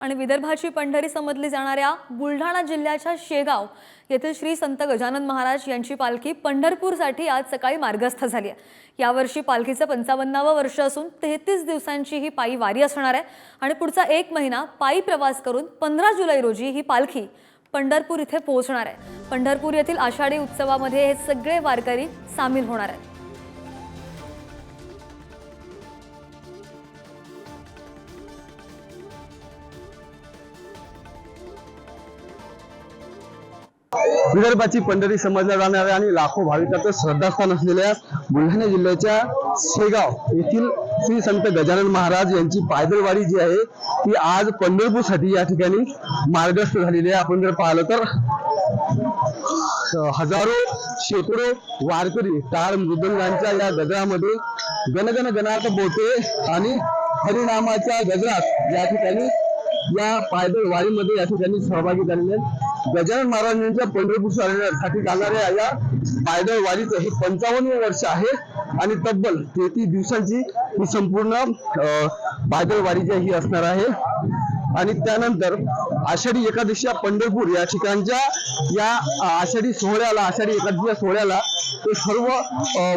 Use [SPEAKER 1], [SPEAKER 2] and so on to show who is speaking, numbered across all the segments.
[SPEAKER 1] आणि विदर्भाची पंढरी समजली जाणाऱ्या बुलढाणा जिल्ह्याच्या शेगाव येथील श्री संत गजानन महाराज यांची पालखी पंढरपूरसाठी आज सकाळी मार्गस्थ झाली आहे. यावर्षी पालखीचं पंचावन्नावं वर्ष असून तेहतीस दिवसांची ही पायी वारी असणार आहे. आणि पुढचा एक महिना पायी प्रवास करून पंधरा जुलै रोजी ही पालखी पंढरपूर इथे पोहोचणार आहे. पंढरपूर येथील आषाढी उत्सवामध्ये हे सगळे वारकरी सामील होणार आहेत.
[SPEAKER 2] विदर्भाची पंढरी समजल्या जाणाऱ्या आणि लाखो भाविकांचं श्रद्धास्थान असलेल्या बुलढाणा जिल्ह्याच्या शेगाव येथील श्री संत गजानन महाराज यांची पायदळवाडी जी आहे ती आज पंढरपूरसाठी या ठिकाणी मार्गस्थ झालेली आहे. आपण जर पाहिलं तर हजारो शेकडो वारकरी टाळ मृदंगांच्या या गजरामध्ये गणगण गणात बोटे आणि हरिनामाच्या गजरात या ठिकाणी या पायदळ वारीमध्ये या ठिकाणी सहभागी झालेले आहेत. गजानन महाराजांच्या पंढरपूरसाठी जाणाऱ्या या पायदळ वारीचं हे पंचावन्न वर्ष आहे आणि तब्बल तेहतीस दिवसांची ही संपूर्ण अं, पायदळ वारी जी ही असणार आहे. आणि त्यानंतर आषाढी एकादशी पंढरपूर या ठिकाणच्या या आषाढी सोहळ्याला आषाढी एकादशीच्या सोहळ्याला ते सर्व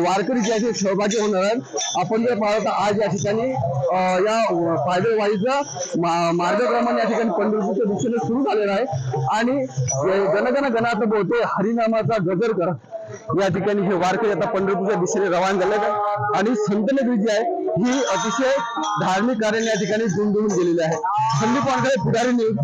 [SPEAKER 2] वारकरी जे आहेत सहभागी होणार आहेत. आपण जर पाहतो आज या ठिकाणी या पायदळ वारीचं मा- मार्गक्रमण या ठिकाणी पंढरपूरच्या दिशेने सुरू झालेलं आहे. आणि गणगण गणात बोलते हरिनामाचा गजर करत या ठिकाणी हे वारकरी आता पंढरपूरच्या दिशेने रवाना झाले आहेत. आणि संतनगरी जी आहे ही अतिशय धार्मिक कार्याने या ठिकाणी दुमदुमून गेलेली आहे. संदीप वानकडे पुढारी न्यूज.